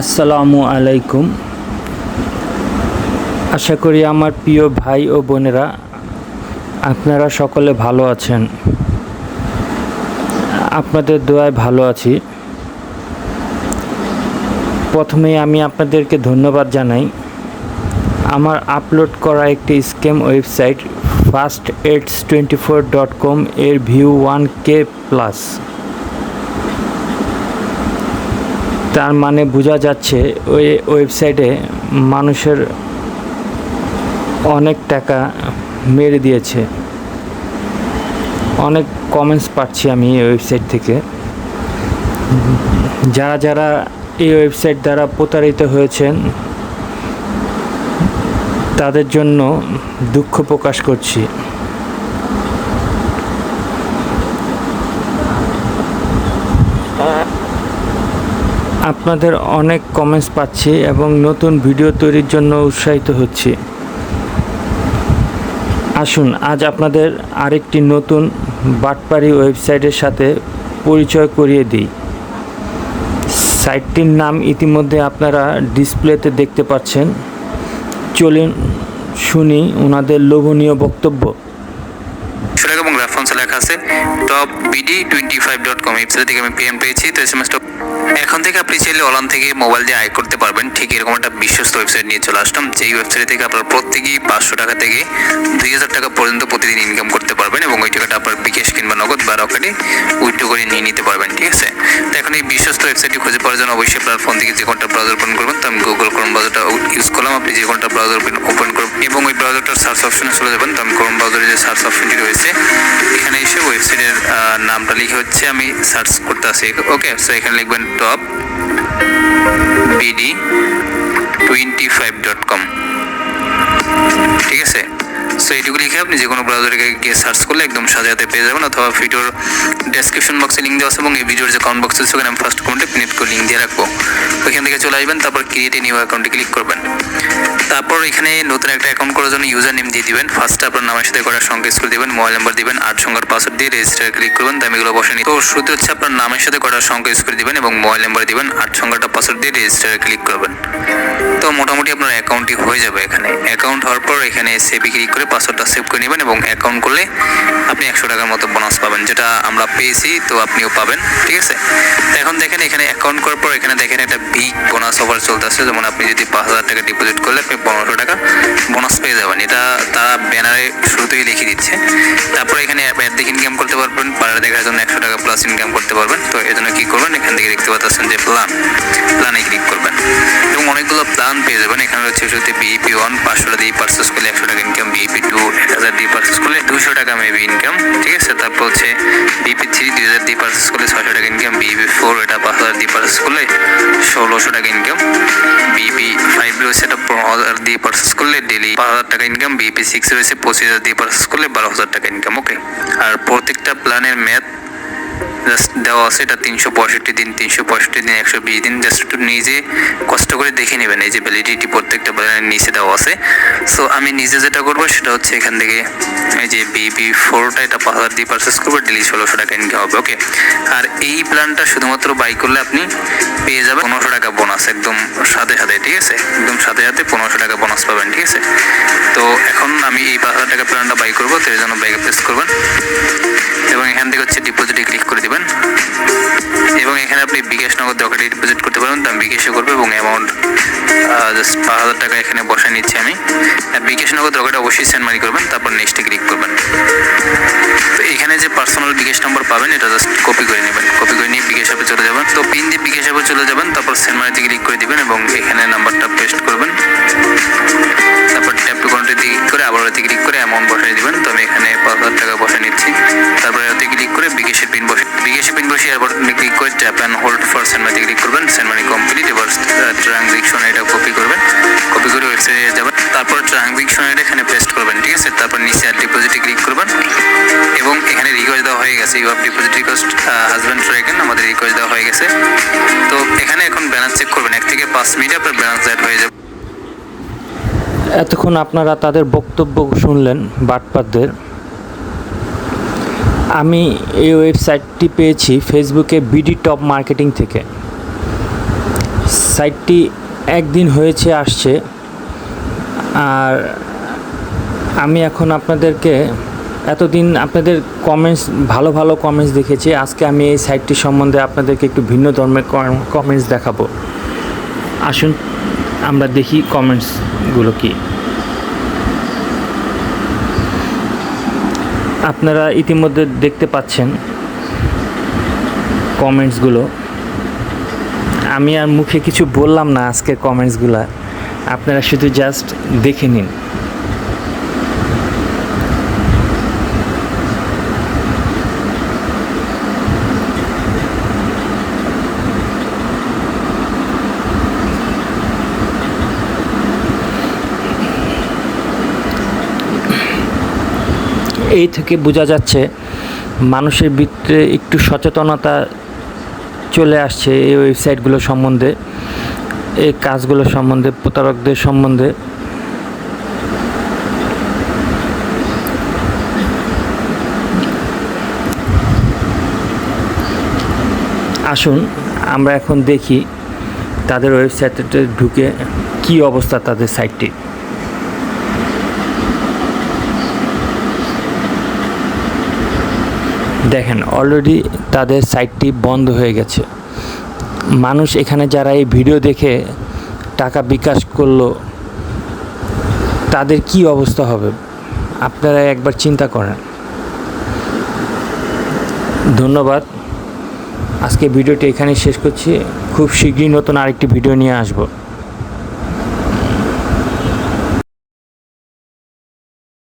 আসসালামু আলাইকুম। আশা করি আমার প্রিয় ভাই ও বোনেরা, আপনারা সকলে ভালো আছেন। আপনাদের দোয়ায় ভালো আছি। প্রথমেই আমি আপনাদেরকে ধন্যবাদ জানাই। আমার আপলোড করা একটি scam website first aids twenty four dot com এর ভিউ ওয়ান কে প্লাস তার মানে বোঝা যাচ্ছে ওই ওয়েবসাইটে মানুষের অনেক টাকা মেরে দিয়েছে। অনেক কমেন্টস পাচ্ছি আমি এই ওয়েবসাইট থেকে। যারা যারা এই ওয়েবসাইট দ্বারা প্রতারিত হয়েছেন, তাদের জন্য দুঃখ প্রকাশ করছি। আপনাদের অনেক কমেন্টস পাচ্ছি এবং নতুন ভিডিও তৈরির জন্য উৎসাহিত হচ্ছি। আসুন, আজ আপনাদের আরেকটি নতুন বাটপারি ওয়েবসাইটের সাথে পরিচয় করিয়ে দিই। সাইটটির নাম ইতিমধ্যে আপনারা ডিসপ্লেতে দেখতে পাচ্ছেন। চলুন শুনি ওনাদের লোভনীয় বক্তব্য। লেখা আছে top BD twenty five dot com website থেকে আমি পেমেন্ট পেয়েছি। তো এস এম এখন থেকে আপনি চাইলে অনলাইন থেকে মোবাইল দিয়ে আয় করতে পারবেন। ঠিক এরকম একটা বিশ্বস্ত ওয়েবসাইট নিয়ে চলে আসলাম, যেই ওয়েবসাইট থেকে আপনার প্রত্যেকেই পাঁচশো টাকা থেকে দুই হাজার টাকা পর্যন্ত প্রতিদিন ইনকাম করতে পারবেন এবং ওই টাকাটা আপনার বিকাশ কিংবা নগদ বা রকেটে উইথড্র করে নিয়ে নিতে পারবেন, ঠিক আছে? তো এখন এই বিশ্বস্ত ওয়েবসাইটটি খুঁজে পাওয়ার জন্য অবশ্যই আপনার ফোন থেকে যে কোনটা ব্রাউজার ওপেন করবেন, তো আমি গুগল ক্রোম ব্রাউজারটা ইউজ করলাম। আপনি যে কোনটা ব্রাউজার ওপেন করবেন, এবং ওই ব্রাউজারটার সার্চ অপশনে চলে যাবেন। তো আমি ক্রোম ব্রাউজারে যে সার্চ অপশনটি রয়েছে নামটা লিখে হচ্ছে, আমি সার্চ করতে আসি। ওকে সো এখানে লিখবেন top BD twenty five dot com ঠিক আছে? সো এইটুকু লিখে আপনি যে কোনো ব্রাউজারে গিয়ে সার্চ করলে একদম সাজাতে পেয়ে যাবেন অথবা ভিডিওর ডেসক্রিপশন বক্সে লিঙ্ক দেওয়া আছে এবং এই ভিডিওর যে কমেন্ট বক্স আছে সেখানে আমি ফার্স্ট কমেন্টে পিনেট করে লিঙ্ক দিয়ে রাখব। ওইখান থেকে চলে আসবেন, তারপর ক্রিয়েট নিউ অ্যাকাউন্টে ক্লিক করবেন। তারপর এখানে নতুন একটা অ্যাকাউন্ট করার জন্য ইউজার নেম দিয়ে দিবেন। ফার্স্টে আপনার নামের সাথে করার সঙ্গে স্কুল দিবেন মোবাইল নাম্বার দিবেন, আট সংখ্যার পাসওয়ার্ড দিয়ে রেজিস্টার ক্লিক করবেন তো আমি এগুলো বসে নিই তো শুরুতে হচ্ছে আপনার নামের সাথে করার সঙ্গে স্কুল দিবেন এবং মোবাইল নাম্বার দিবেন, আট সংখ্যাটা পাসওয়ার্ড দিয়ে রেজিস্টারে ক্লিক করবেন। তো মোটামুটি আপনার অ্যাকাউন্টটি হয়ে যাবে এখানে। অ্যাকাউন্ট হওয়ার পর এখানে সেভে ক্লিক করে পাসওয়ার্ডটা সেভ করে নেবেন এবং অ্যাকাউন্ট করলে আপনি একশো টাকার মতো বোনাস পাবেন, যেটা আমরা পেয়েছি, তো আপনিও পাবেন, ঠিক আছে? তো এখন দেখেন এখানে অ্যাকাউন্ট করার পর এখানে দেখেন একটা বিগ বোনাস অফার চলতেছে, যেমন আপনি যদি পাঁচ হাজার টাকা ডিপোজিট করলে আপনি পনেরোশো টাকা বোনাস পেয়ে যাবেন। এটা তারা ব্যানারে শুরুতেই লিখে দিচ্ছে। তারপর এখানে অ্যাড দেখে ইনকাম করতে পারবেন, পাড়া দেখার জন্য একশো টাকা প্লাস ইনকাম করতে পারবেন। তো এই জন্য কী করবেন? এখান থেকে দেখতে পাচ্ছেন যে প্ল্যান অনেকগুলো প্ল্যান পেয়ে যাবেন। এখানে হচ্ছে শুরুতে বিইপি ওয়ান পাঁচশো টাকা দিয়ে পার্সেস করলে একশো টাকা ইনকাম বিইপি টু এক হাজার দিয়ে পার্সেস করলে দুশো টাকা মেবি ইনকাম ঠিক আছে? তারপর হচ্ছে বিপি থ্রি দুই হাজার দিয়ে পার্সেস করলে ছয়শো টাকা ইনকাম বিপি ফোর এটা পাঁচ হাজার দিয়ে পার্সেস করলে ষোলোশো টাকা ইনকাম বিপি ফাইভ রয়েছে, এটা পনেরো হাজার দিয়ে পার্সেস করলে ডেলি পাঁচ হাজার টাকা ইনকাম বিপি সিক্স রয়েছে, পঁচিশ হাজার দিয়ে পার্সেস করলে বারো হাজার টাকা ইনকাম ওকে আর প্রত্যেকটা প্ল্যানের ম্যাথ জাস্ট দেওয়া আছে, এটা তিনশো পঁয়ষট্টি দিন, তিনশো পঁয়ষট্টি দিন, একশো বিশ দিন। জাস্ট একটু নিজে কষ্ট করে দেখে নেবেন, এই যে ভ্যালিডিটি প্রত্যেকটা ব্র্যান্ডের নিচে দেওয়া আছে। সো আমি নিজে যেটা করব, সেটা হচ্ছে এখান থেকে, এই যে বিবি ফোরটা এটা পাঁচ হাজার দিয়ে পারচেস করব ডেলি ষোলোশো টাকা ইনকাম হবে ওকে আর এই প্ল্যানটা শুধুমাত্র বাই করলে আপনি পেয়ে যাবেন পনেরোশো টাকা বোনাস একদম সাথে সাথে, ঠিক আছে? একদম সাথে সাথে পনেরোশো টাকা বোনাস পাবেন, ঠিক আছে? তো এখন আমি এই পাঁচ হাজার টাকা প্ল্যানটা বাই করব, তো এই জন্য ব্যাগে প্রেস করবেন। এবং এখান থেকে হচ্ছে ডিপোজিটে ক্লিক করে দিবেন। এবং এখানে আপনি বিকাশ নগদ দোকানে ডিপোজিট করতে পারবেন দাম বিকাশে করবে এবং অ্যামাউন্ট জাস্ট পাঁচ হাজার টাকা এখানে বসে নিচ্ছি আমি। বিকাশ নগদ দোকানে অবশ্যই সেন্ড মানি করবেন, তারপর নেক্সটে ক্লিক করবেন। তো এখানে যে পার্সোনাল বিকাশ নম্বর পাবেন, এটা জাস্ট কপি করে নেবেন। কপি করে নিয়ে বিকাশ অ্যাপে চলে যাবেন। তো পিন দিয়ে বিকাশ অ্যাপে চলে যাবেন, তারপর সেন্ড মানিতে ক্লিক করে দিবেন এবং এখানে নাম্বারটা পেস্ট বিকাশের পিন বসে এরপর ক্লিক করে tap and hold for send click করবেন সেন্ড মানি কমপ্লিট এবার ট্রানজেকশন এটা কপি করবেন। কপি করে ওয়েবসাইটে যাবেন। তারপর ট্রানজেকশন এটা এখানে পেস্ট করবেন, ঠিক আছে? তারপর নিচে আর ডিপোজিটে ক্লিক করবেন। এবং এখানে রিকোয়েস্ট দেওয়া হয়ে গেছে। You have deposit request husband taken আমাদের রিকোয়েস্ট দেওয়া হয়ে গেছে। তো এখানে এখন ব্যালেন্স চেক করবেন। এক থেকে পাঁচ মিনিট আপনার ব্যালেন্স অ্যাড হয়ে যাবে। এতক্ষণ আপনারা তাদের বক্তব্য শুনলেন বাটপারদের আমি এই ওয়েবসাইটটি পেয়েছি ফেসবুকে বিডি টপ মার্কেটিং থেকে। সাইটটি একদিন হয়েছে, আসছে। আর আমি এখন আপনাদেরকে এতদিন আপনাদের কমেন্টস ভালো ভালো কমেন্টস দেখেছি। আজকে আমি এই সাইটটি সম্বন্ধে আপনাদেরকে একটু ভিন্ন ধর্মের কমেন্টস দেখাবো। আসুন, আমরা দেখি কমেন্টসগুলো কি। আপনারা ইতিমধ্যে দেখতে পাচ্ছেন কমেন্টসগুলো। আমি আর মুখে কিছু বললাম না আজকের কমেন্টসগুলো। আপনারা শুধু জাস্ট দেখে নিন। এই থেকে বোঝা যাচ্ছে মানুষের ভিতরে একটু সচেতনতা চলে আসছে এই ওয়েবসাইটগুলো সম্বন্ধে, এই কাজগুলো সম্বন্ধে, প্রতারকদের সম্বন্ধে। আসুন, আমরা এখন দেখি তাদের ওয়েবসাইটে ঢুকে কি অবস্থা তাদের সাইটটি। দেখেন অলরেডি তাদের সাইটটি বন্ধ হয়ে গেছে। মানুষ এখানে যারা এই ভিডিও দেখে টাকা বিকাশ করল, তাদের কি অবস্থা হবে? আপনারা একবার চিন্তা করেন। ধন্যবাদ। আজকে ভিডিওটি এখানেই শেষ করছি। খুব শীঘ্রই নতুন আরেকটি ভিডিও নিয়ে আসব।